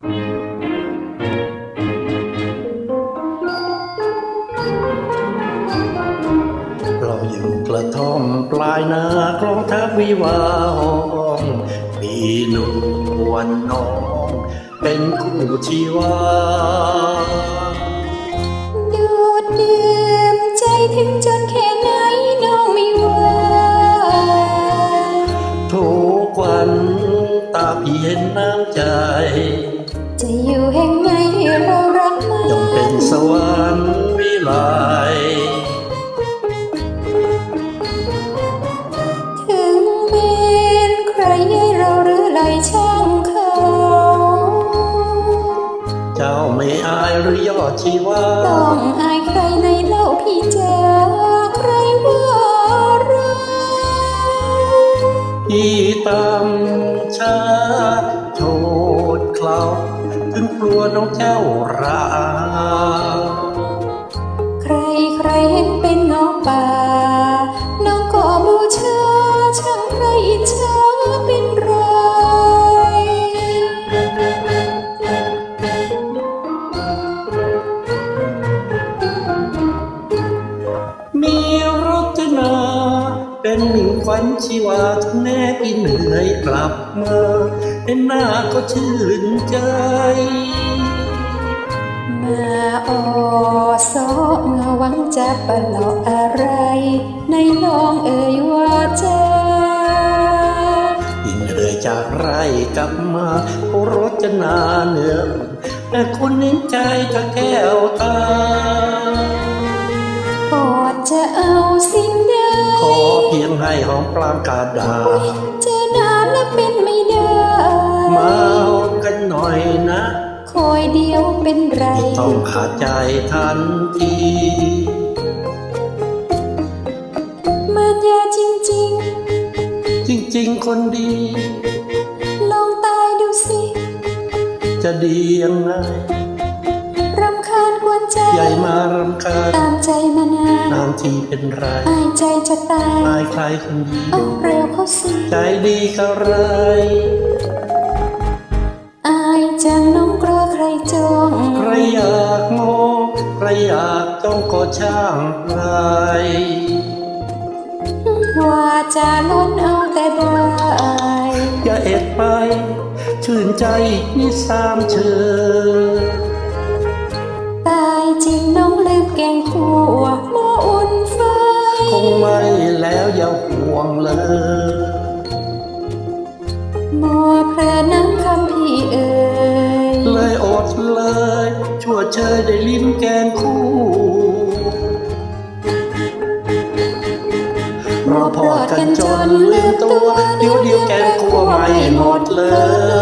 เราอยู่กระท่อมปลายนากลองทัพวิวาห้องมีหนุ่มวันน้อง เป็นคู่ชีวาดูดดื่มใจถึงจนแค่ไหนน้องไม่ว่าทุกวันตาพี่เห็นน้ำใจ วรรค์วิไลถึงเป็นใครให้เราหรือไหลช่างเขาเจ้าไม่อายหรือยอดชีวาต้องอายใครในเล่าพี่เจอใครว่ารักที่ตามช้าโทษเขาถึงกลัวน้องเจ้ารา รจนา เป็นหนึ่งฝันชีวาถึงแน่พี่เหนื่อยกลับมาเห็นหน้าก็ชื่นใจมาออซอเงาหวังจะประหลอกอะไร ในลองเอ่ยว่าจะยิ่งเอ่ยจากไรกลับมาโอรจนาเหนือแต่คุณเห็นใจถ้าแก้วตา สิ่งใดขอเพียงให้หอมปลางกาดา เจอนานและเป็นไม่ได้มาเอากันหน่อยนะคอยเดียวเป็นไรไม่ต้องขาดใจทันทีมันยาจริงจริงๆคนดีๆลองตายดูสิ จะดียังไงรำคาญกวน ใจใหญ่มารำคาญตามใจมานานนานทีเป็นไรอายใจจะตายอายใครคนดีเอาเร็วเข้าสิใจดีเขาไรอายจังน้องกลัวใครจองใครอยากมองใครอยากต้องก็ช่างไรว่าจะล้นเอาแต่ได้อย่าเอ็ดไป ชื่นใจนิดสามเชอตาย จริงน้องลืมแกงถั่วหม้ออุ่นไฟ คงไม่แล้วอย่าห่วงเลยหม้อเพลินน้ำคำพี่เอ่ยเลยอดเลย ชั่วเชยได้ลิ้มแกงคู่เราพอกันจนลืมตัว เดี๋ยวเดียวแกงคู่ไม่หมดเลย